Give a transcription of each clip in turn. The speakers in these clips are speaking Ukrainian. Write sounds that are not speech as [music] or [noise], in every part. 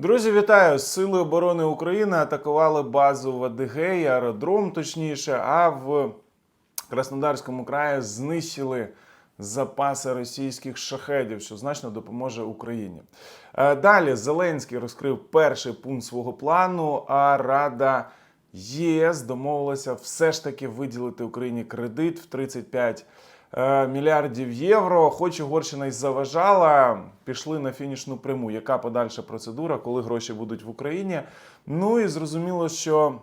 Друзі, вітаю! Сили оборони України атакували базу в Адигеї, аеродром точніше, а в Краснодарському краї знищили запаси російських шахедів, що значно допоможе Україні. Е, Далі Зеленський розкрив перший пункт свого плану, а Рада ЄС домовилася все ж таки виділити Україні кредит в 35 е, мільярдів євро. Хоч Угорщина й заважала, пішли на фінішну пряму. Яка подальша процедура, коли гроші будуть в Україні? Ну і зрозуміло, що.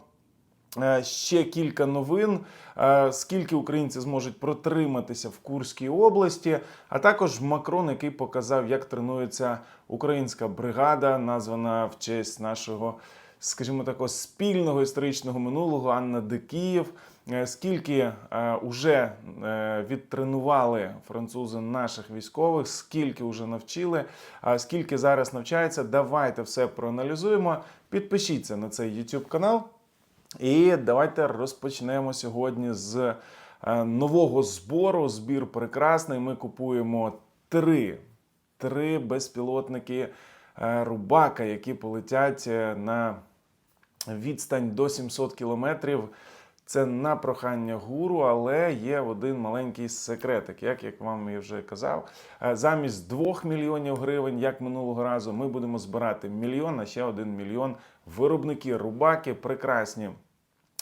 Е, Ще кілька новин, Е, скільки українці зможуть протриматися в Курській області, а також Макрон, який показав, як тренується українська бригада, названа в честь нашого, скажімо так, спільного історичного минулого Анна Дикіїв. Е, Скільки е, уже е, відтренували французи наших військових, скільки вже навчили, скільки зараз навчається, давайте все проаналізуємо. Підпишіться на цей YouTube канал. І давайте розпочнемо сьогодні з е, нового збору. Збір прекрасний. Ми купуємо три, три безпілотники е, Рубака, які полетять е, на відстань до 700 кілометрів. Це на прохання гуру, але є один маленький секретик. Як, як вам я вже казав, Е, замість 2 мільйонів гривень, як минулого разу, ми будемо збирати мільйон, а ще один мільйон. Виробники рубаки прекрасні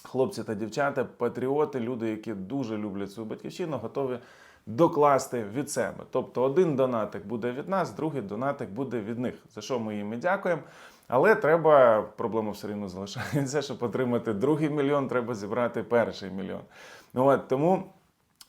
хлопці та дівчата, патріоти, люди, які дуже люблять свою батьківщину, готові докласти від себе. Тобто один донатик буде від нас, другий донатик буде від них. За що ми їм і дякуємо. Але треба, проблема все рівно залишається, щоб отримати другий мільйон, треба зібрати перший мільйон. Ну, от, тому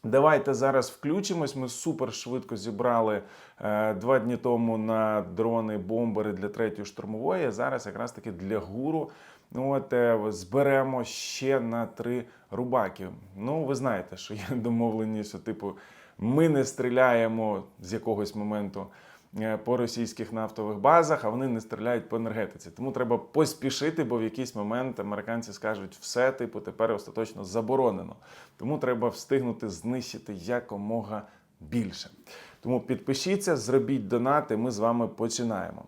Давайте зараз включимось. Ми супер швидко зібрали е, два дні тому на дрони бомбери для третьої штурмової. Зараз якраз таки для гуру. Ну, от е, зберемо ще на три рубаки. Ну, ви знаєте, що є [laughs] домовленість, що типу ми не стріляємо з якогось моменту е, по російських нафтових базах, а вони не стріляють по енергетиці. Тому треба поспішити, бо в якийсь момент американці скажуть, все, типу, тепер остаточно заборонено. Тому треба встигнути знищити якомога більше. Тому підпишіться, зробіть донати. Ми з вами починаємо.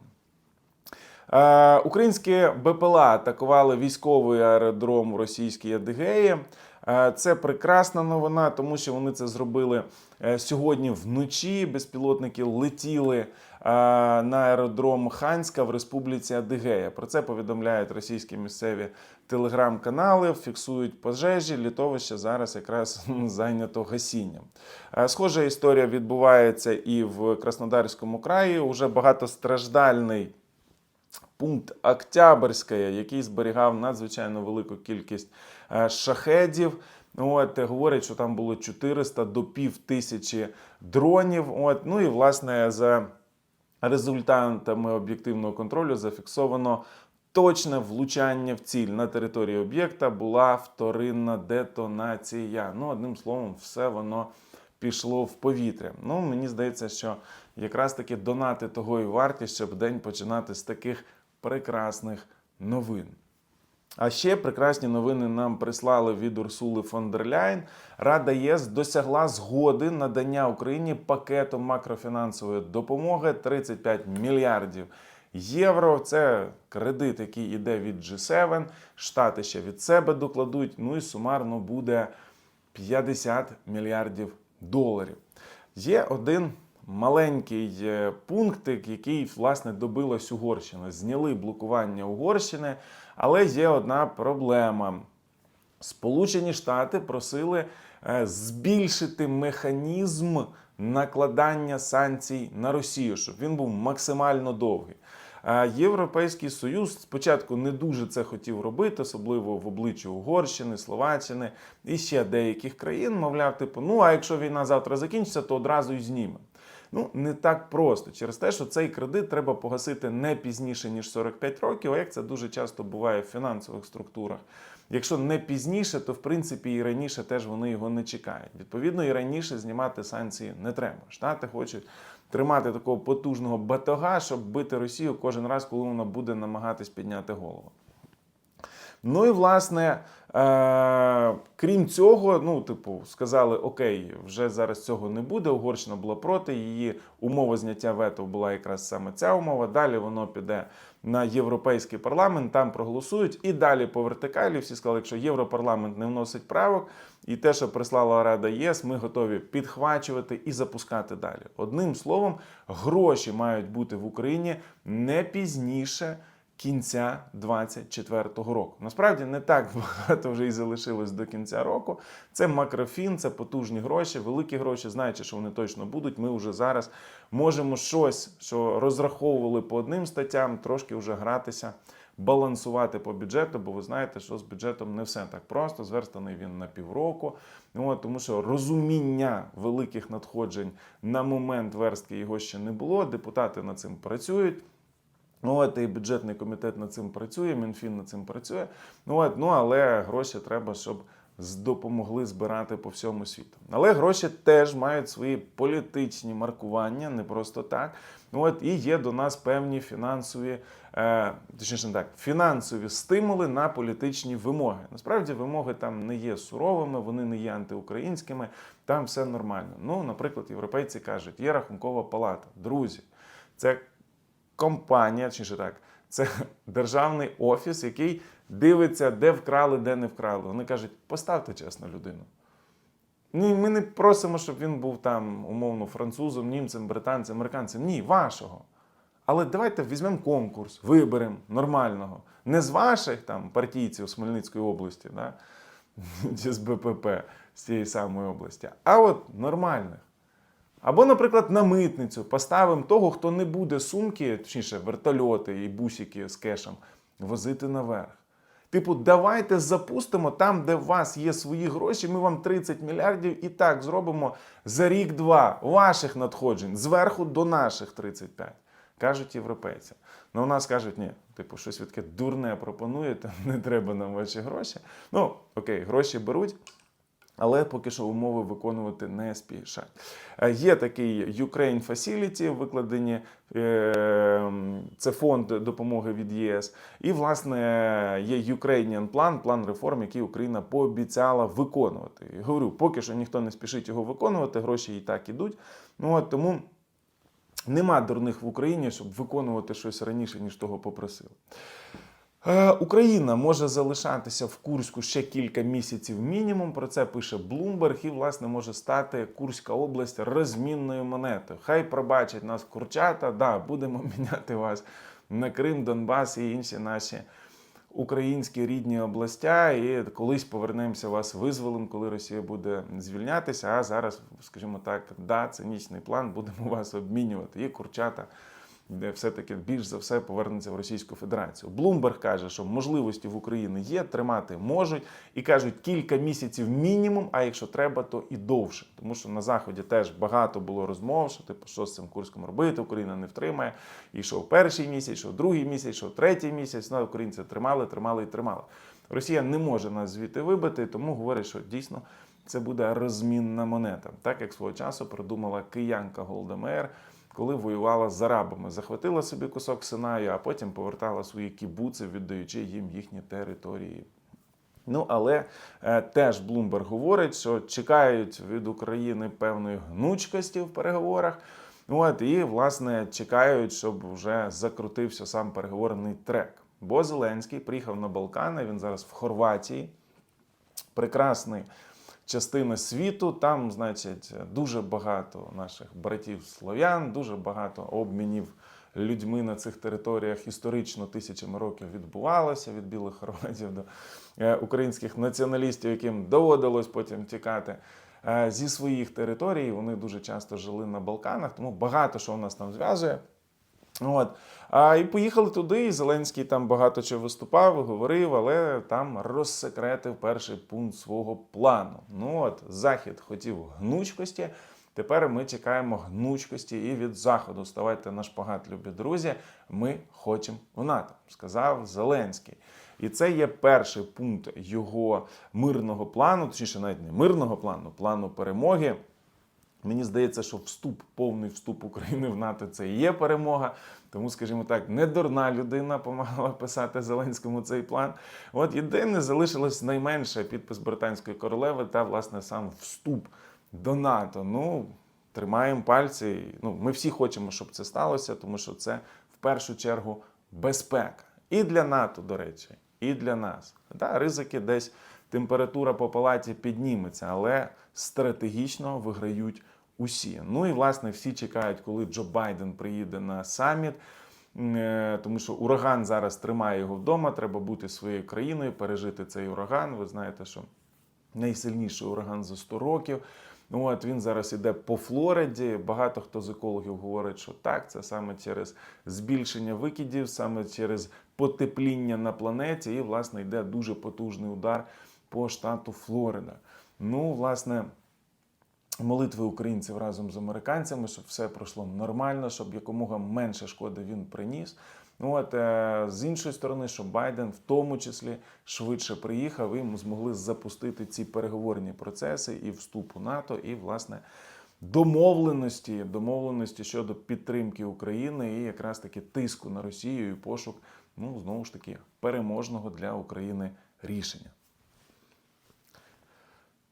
Е, Українські БПЛА атакували військовий аеродром в російській Адигеї. Е, Це прекрасна новина, тому що вони це зробили е, сьогодні вночі. Безпілотники летіли на аеродром Ханська в Республіці Адигея. Про це повідомляють російські місцеві телеграм-канали, фіксують пожежі. Літовище зараз якраз [laughs] зайнято гасінням. Схожа історія відбувається і в Краснодарському краї. Уже багатостраждальний пункт Октябрьська, який зберігав надзвичайно велику кількість е, шахедів. От, е, говорять, що там було 400 до пів тисячі дронів. От, ну і власне за результатами об'єктивного контролю зафіксовано точне влучання в ціль на території об'єкта була вторинна детонація. Ну, одним словом, все воно пішло в повітря. Ну, мені здається, що якраз таки донати того і варті, щоб день починати з таких прекрасних новин. А ще прекрасні новини нам прислали від Урсули фон дер Ляйн. Рада ЄС досягла згоди надання Україні пакету макрофінансової допомоги 35 мільярдів євро. Це кредит, який йде від G7. Штати ще від себе докладуть. Ну і сумарно буде 50 мільярдів доларів. Є один маленький е, пунктик, який власне добилась Угорщина. Зняли блокування Угорщини, але є одна проблема. Сполучені Штати просили е, збільшити механізм накладання санкцій на Росію, щоб він був максимально довгий. Е, Європейський Союз спочатку не дуже це хотів робити, особливо в обличчі Угорщини, Словаччини і ще деяких країн. Мовляв, типу, ну а якщо війна завтра закінчиться, то одразу й знімемо. Ну, не так просто через те, що цей кредит треба погасити не пізніше, ніж 45 років, а як це дуже часто буває в фінансових структурах. Якщо не пізніше, то в принципі і раніше теж вони його не чекають. Відповідно, і раніше знімати санкції не треба. Штати хочуть тримати такого потужного батога, щоб бити Росію кожен раз, коли вона буде намагатись підняти голову. Ну і власне, е, крім цього, ну, типу, сказали: Окей, вже зараз цього не буде. Угорщина була проти. Її умова зняття вето була якраз саме ця умова. Далі воно піде на європейський парламент, там проголосують. І далі по вертикалі всі сказали, якщо європарламент не вносить правок, і те, що прислала Рада ЄС, ми готові підхвачувати і запускати далі. Одним словом, гроші мають бути в Україні не пізніше кінця 2024 року. Насправді не так [laughs] багато вже і залишилось до кінця року. Це макрофін, це потужні гроші, великі гроші. Знаючи, що вони точно будуть. Ми вже зараз можемо щось, що розраховували по одним статтям, трошки вже гратися. Балансувати по бюджету, бо ви знаєте, що з бюджетом не все так просто. Зверстаний він на півроку. Ну, тому що розуміння великих надходжень на момент верстки його ще не було. Депутати над цим працюють. Ну, от і бюджетний комітет над цим працює, Мінфін над цим працює. Ну, от, ну але гроші треба, щоб допомогли збирати по всьому світу. Але гроші теж мають свої політичні маркування, не просто так. Ну, от і є до нас певні фінансові, е, точніше так, фінансові стимули на політичні вимоги. Насправді вимоги там не є суровими, вони не є антиукраїнськими, там все нормально. Ну, наприклад, європейці кажуть, є рахункова палата. Друзі, це компанія, чи так, це [laughs] державний офіс, який дивиться, де вкрали, де не вкрали. Вони кажуть, поставте чесно людину. Ні, ми не просимо, щоб він був там, умовно, французом, німцем, британцем, американцем. Ні, вашого. Але давайте візьмемо конкурс, виберемо нормального. Не з ваших там партійців Хмельницької області, да? [laughs] чи з БПП з цієї самої області, а от нормальних. Або, наприклад, на митницю поставимо того, хто не буде сумки, точніше, вертольоти і бусики з кешем, возити наверх. Типу, давайте запустимо там, де у вас є свої гроші. Ми вам 30 мільярдів і так зробимо за рік-два ваших надходжень зверху до наших 35. Кажуть європейці. Ну, у нас кажуть, ні, типу, щось таке дурне пропонуєте, [laughs] не треба нам ваші гроші. Ну, окей, гроші беруть. Але поки що умови виконувати не спішать. Е, Є такий Ukraine Facility, викладені е, це фонд допомоги від ЄС. І, власне, є Ukrainian план, план реформ, який Україна пообіцяла виконувати. І говорю, поки що ніхто не спішить його виконувати, гроші і так ідуть. Ну от тому нема дурних в Україні, щоб виконувати щось раніше, ніж того попросили. Е, Україна може залишатися в Курську ще кілька місяців мінімум. Про це пише Bloomberg, і власне може стати Курська область розмінною монетою. Хай пробачать нас курчата. Да, будемо [laughs] міняти вас на Крим, Донбас і інші наші українські рідні областя. І колись повернемося вас визволим, коли Росія буде звільнятися. А зараз, скажімо так, да, цинічний план, будемо [laughs] вас обмінювати. І курчата все-таки більш за все повернеться в Російську Федерацію. Блумберг каже, що можливості в Україні є, тримати можуть, і кажуть кілька місяців мінімум, а якщо треба, то і довше. Тому що на заході теж багато було розмов, що типу, що з цим курском робити, Україна не втримає. І що перший місяць, що другий місяць, що третій місяць. Ну, українці тримали, тримали і тримали. Росія не може нас звідти вибити, тому говорить, що дійсно це буде розмінна монета, так як свого часу придумала киянка Голда Меєр, коли воювала з арабами, захватила собі кусок Синаю, а потім повертала свої кібуци, віддаючи їм їхні території. Ну, але е, теж Блумберг говорить, що чекають від України певної гнучкості в переговорах. От, і, власне, чекають, щоб вже закрутився сам переговорний трек. Бо Зеленський приїхав на Балкани, він зараз в Хорватії. Прекрасний частина світу. Там, значить, дуже багато наших братів слов'ян, дуже багато обмінів людьми на цих територіях історично тисячами років відбувалося від білих [laughs] хорватів до е, українських націоналістів, яким доводилось потім тікати. е, Зі своїх територій вони дуже часто жили на Балканах, тому багато що у нас там зв'язує. От. А, і поїхали туди, і Зеленський там багато чого виступав, говорив, але там розсекретив перший пункт свого плану. Ну от, Захід хотів гнучкості. Тепер ми чекаємо гнучкості і від заходу. Ставайте на шпагат, любі друзі. Ми хочемо в НАТО, сказав Зеленський. І це є перший пункт його мирного плану, точніше, навіть не мирного плану, плану перемоги Мені здається, що вступ, повний вступ України в НАТО це і є перемога. Тому, скажімо так, не дурна людина допомагала писати Зеленському цей план. От єдине залишилось найменше підпис британської королеви та власне сам вступ до НАТО. Ну, тримаємо пальці. Ну, ми всі хочемо, щоб це сталося, тому що це в першу чергу безпека. І для НАТО, до речі, і для нас. Да, ризики десь температура по палаті підніметься, але стратегічно виграють усі. Ну і власне всі чекають, коли Джо Байден приїде на саміт. Е, Тому що ураган зараз тримає його вдома. Треба бути своєю країною, пережити цей ураган. Ви знаєте, що найсильніший ураган за 100 років. Ну от він зараз іде по Флориді. Багато хто з екологів говорить, що так, це саме через збільшення викидів, саме через потепління на планеті, і власне йде дуже потужний удар по штату Флорида. Ну, власне. Молитви українців разом з американцями, щоб все пройшло нормально, щоб якомога менше шкоди він приніс. Ну от е, з іншої сторони, щоб Байден в тому числі швидше приїхав і змогли запустити ці переговорні процеси і вступ у НАТО, і власне домовленості, домовленості щодо підтримки України і якраз таки тиску на Росію і пошук, ну знову ж таки, переможного для України рішення.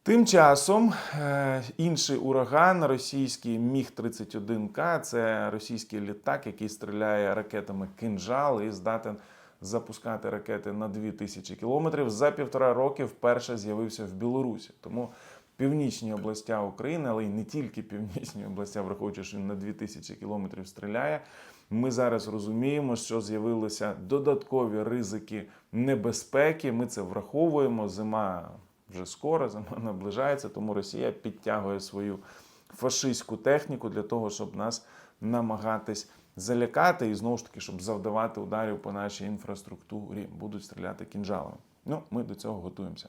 Тим часом е, інший ураган, російський Міг-31К, це російський літак, який стріляє ракетами кинжал і здатен запускати ракети на 2000 кілометрів. За півтора роки вперше з'явився в Білорусі. Тому північні областя України, але й не тільки північні областя, враховуючи, що він на 2000 кілометрів стріляє. Ми зараз розуміємо, що з'явилися додаткові ризики небезпеки. Ми це враховуємо. Зима вже скоро, [laughs] наближається, тому Росія підтягує свою фашистську техніку для того, щоб нас намагатись залякати і знову ж таки, щоб завдавати ударів по нашій інфраструктурі, будуть стріляти кінжалами. Ну, ми до цього готуємося.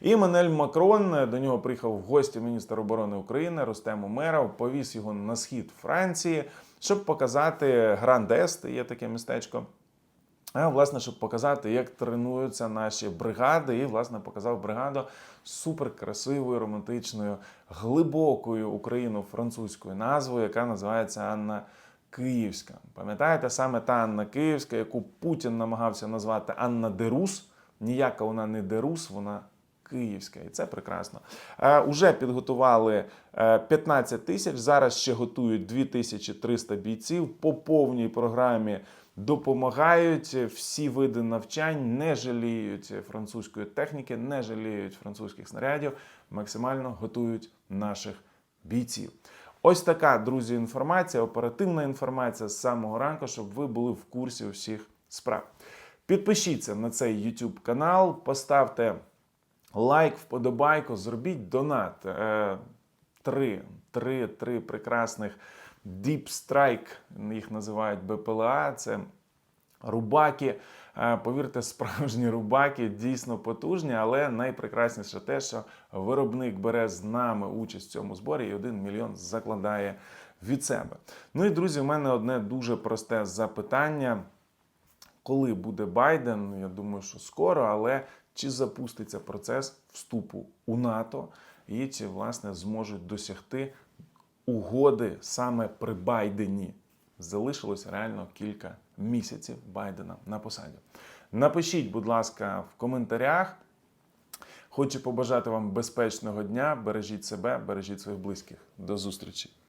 І Еммануель Макрон до нього приїхав в гості міністр оборони України Ростем Умеров, повіз його на схід Франції, щоб показати Гранд-Ест, є таке містечко. А, власне, щоб показати, як тренуються наші бригади, і власне показав бригаду суперкрасивою, романтичною, глибокою україно-французькою назвою, яка називається Анна Київська. Пам'ятаєте, саме та Анна Київська, яку Путін намагався назвати Анна Дерус. Ніяка вона не Дерус, вона Київська, і це прекрасно. Е, уже підготували е, 15 тисяч. Зараз ще готують 2300 бійців по повній програмі. Допомагають всі види навчань, не жаліють французької техніки, не жаліють французьких снарядів, максимально готують наших бійців. Ось така, друзі, інформація, оперативна інформація з самого ранку, щоб ви були в курсі усіх справ. Підпишіться на цей YouTube канал, поставте лайк, вподобайку, зробіть донат. Е, Три, три, три прекрасних Deep Strike, їх називають БПЛА. Це рубаки. Е, Повірте, справжні рубаки дійсно потужні, але найпрекрасніше те, що виробник бере з нами участь в цьому зборі і один мільйон закладає від себе. Ну і друзі, у мене одне дуже просте запитання. Коли буде Байден? Я думаю, що скоро, але чи запуститься процес вступу у НАТО і чи власне зможуть досягти угоди саме при Байдені? Залишилось реально кілька місяців Байдена на посаді. Напишіть, будь ласка, в коментарях. Хочу побажати вам безпечного дня. Бережіть себе, бережіть своїх близьких. До зустрічі!